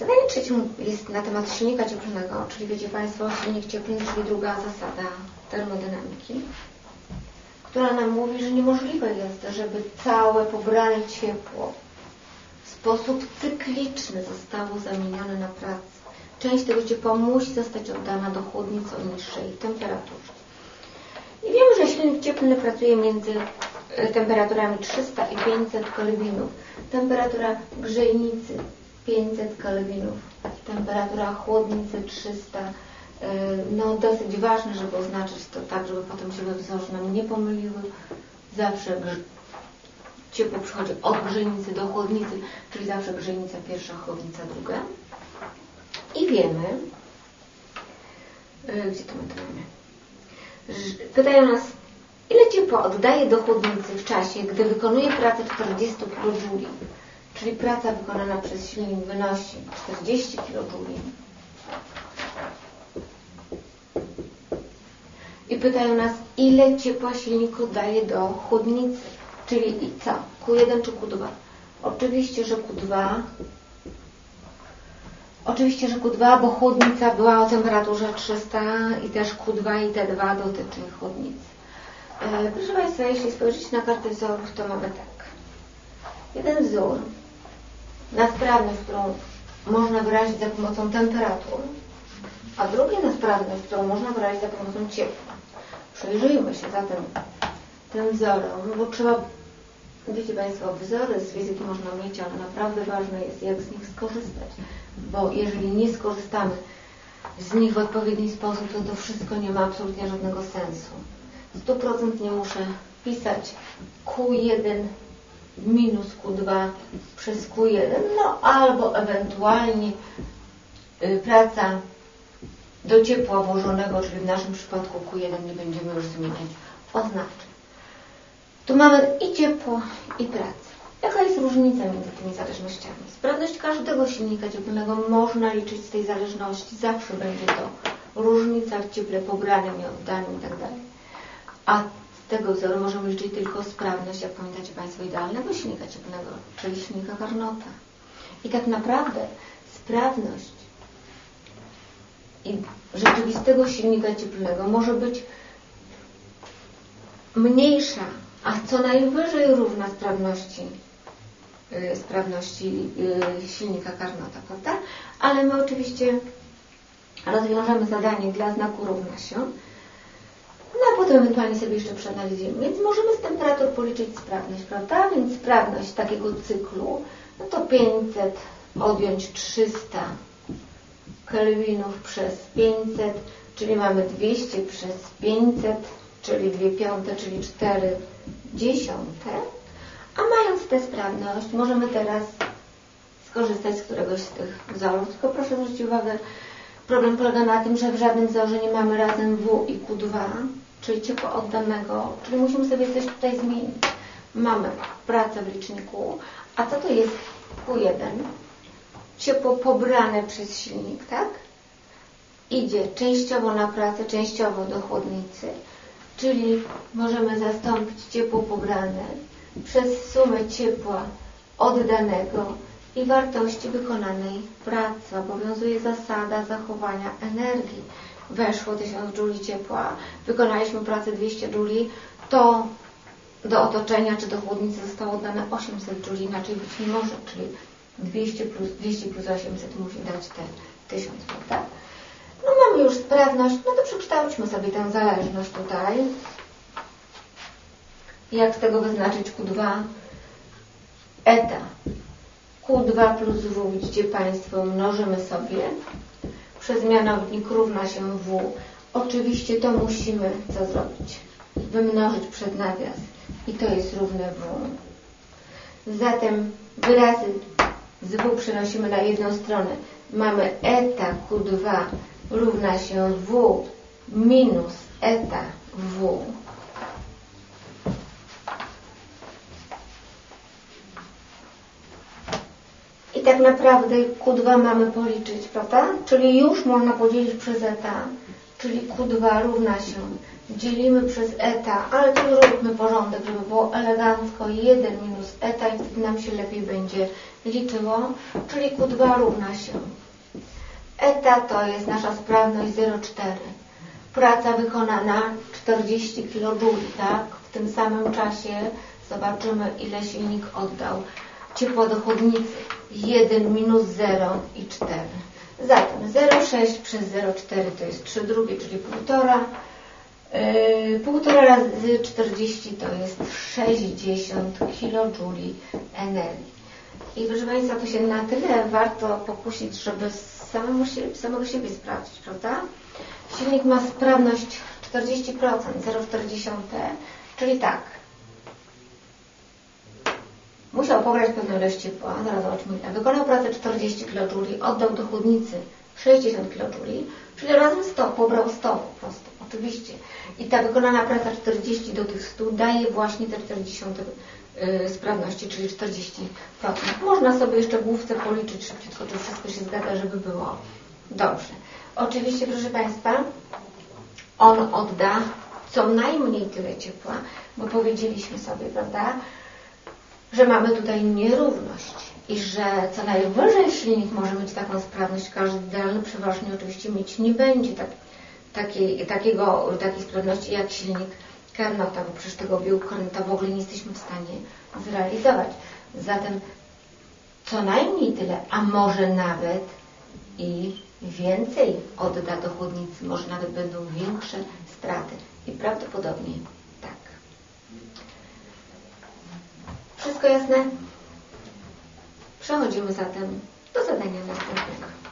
Zadanie trzecie jest na temat silnika cieplnego, czyli wiecie Państwo, silnik cieplny, czyli druga zasada termodynamiki, która nam mówi, że niemożliwe jest, żeby całe pobrane ciepło w sposób cykliczny zostało zamienione na pracę. Część tego ciepła musi zostać oddana do chłodnicy o niższej temperaturze. I wiemy, że silnik cieplny pracuje między e, temperaturami 300 i 500 kelwinów. Temperatura grzejnicy 500 kelwinów, temperatura chłodnicy 300 e, no dosyć ważne, żeby oznaczyć to tak, żeby potem się we wzorze nam nie pomyliły. Zawsze ciepło przychodzi od grzejnicy do chłodnicy, czyli zawsze grzejnica pierwsza, chłodnica druga. I wiemy, e, gdzie to my to mamy? Pytają nas, ile ciepła oddaje do chłodnicy w czasie, gdy wykonuje pracę 40 kJ, czyli praca wykonana przez silnik wynosi 40 kJ. I pytają nas, ile ciepła silnik oddaje do chłodnicy, czyli i co, Q1 czy Q2? Oczywiście, że Q2 Oczywiście, że Q2, bo chłodnica była o temperaturze 300 i też Q2 i T2 dotyczy chłodnicy. E, proszę Państwa, jeśli spojrzycie na kartę wzorów, to mamy tak. Jeden wzór na sprawność, którą można wyrazić za pomocą temperatur, a drugi na sprawność, którą można wyrazić za pomocą ciepła. Przejrzyjmy się zatem tym wzorom, bo trzeba, wiecie Państwo, wzory z fizyki można mieć, ale naprawdę ważne jest, jak z nich skorzystać bo jeżeli nie skorzystamy z nich w odpowiedni sposób, to to wszystko nie ma absolutnie żadnego sensu. 100% nie muszę pisać Q1 minus Q2 przez Q1, no albo ewentualnie y, praca do ciepła włożonego, czyli w naszym przypadku Q1 nie będziemy już zmieniać oznaczeń. Tu mamy i ciepło, i pracę. Jaka jest różnica między tymi zależnościami? Sprawność każdego silnika cieplnego można liczyć z tej zależności. Zawsze będzie to różnica w cieple pobranym i oddanym itd. Tak A z tego wzoru możemy liczyć tylko sprawność, jak pamiętacie Państwo, idealnego silnika cieplnego, czyli silnika Carnota. I tak naprawdę sprawność i rzeczywistego silnika cieplnego może być mniejsza, a co najwyżej równa sprawności Y, sprawności y, silnika Carnota, prawda? Ale my oczywiście rozwiążemy zadanie dla znaku równa się, no a potem ewentualnie sobie jeszcze przeanalizujemy. Więc możemy z temperatur policzyć sprawność, prawda? Więc sprawność takiego cyklu, no to 500 odjąć 300 kelwinów przez 500, czyli mamy 200 przez 500, czyli 2 piąte, czyli 4 dziesiąte. A mając tę sprawność, możemy teraz skorzystać z któregoś z tych wzorów. Tylko proszę zwrócić uwagę, problem polega na tym, że w żadnym wzorze nie mamy razem W i Q2, czyli ciepło oddanego, czyli musimy sobie coś tutaj zmienić. Mamy pracę w liczniku, a co to jest Q1? Ciepło pobrane przez silnik, tak? Idzie częściowo na pracę, częściowo do chłodnicy, czyli możemy zastąpić ciepło pobrane przez sumę ciepła oddanego i wartości wykonanej pracy. Obowiązuje zasada zachowania energii. Weszło 1000 juli ciepła, wykonaliśmy pracę 200 juli, to do otoczenia czy do chłodnicy zostało oddane 800 juli, inaczej być nie może, czyli 200 plus, 200 plus 800 musi dać te 1000, prawda? No mamy już sprawność, no to przekształćmy sobie tę zależność tutaj jak z tego wyznaczyć Q2? Eta. Q2 plus W, widzicie Państwo, mnożymy sobie. Przez mianownik równa się W. Oczywiście to musimy co zrobić? Wymnożyć przed nawias. I to jest równe W. Zatem wyrazy z W przenosimy na jedną stronę. Mamy eta Q2 równa się W minus eta W I tak naprawdę Q2 mamy policzyć, prawda? Czyli już można podzielić przez eta, czyli Q2 równa się. Dzielimy przez eta, ale tu róbmy porządek, żeby było elegancko. 1 minus eta i wtedy nam się lepiej będzie liczyło, czyli Q2 równa się. Eta to jest nasza sprawność 0,4 praca wykonana 40 kJ, tak? W tym samym czasie zobaczymy ile silnik oddał ciepła do chłodnicy 1 minus 0 i 4 zatem 0,6 przez 0,4 to jest 3 drugie, czyli 1,5 Yy, półtora razy 40 to jest 60 kJ energii. I proszę Państwa, to się na tyle warto pokusić, żeby samemu samego siebie sprawdzić, prawda? Silnik ma sprawność 40%, 0,4, czyli tak. Musiał pograć pewną ilość ciepła, zaraz zobaczmy ile. Wykonał pracę 40 kJ, oddał do chłodnicy 60 kJ, czyli razem 100, pobrał 100 po prostu, oczywiście. I ta wykonana praca 40 do tych 100 daje właśnie te 40 yy, sprawności, czyli 40%. Można sobie jeszcze główce policzyć szybciutko, czy wszystko się zgadza, żeby było dobrze. Oczywiście, proszę Państwa, on odda co najmniej tyle ciepła, bo powiedzieliśmy sobie, prawda, że mamy tutaj nierówność i że co najwyżej silnik może mieć taką sprawność, każdy idealny przeważnie oczywiście mieć nie będzie tak, takiej, takiego, takiej sprawności jak silnik Carnota, bo przecież tego biegu Carnota w ogóle nie jesteśmy w stanie zrealizować. Zatem co najmniej tyle, a może nawet i więcej odda do chłodnicy, może nawet będą większe straty i prawdopodobnie tak. Wszystko jasne? Przechodzimy zatem do zadania następnego.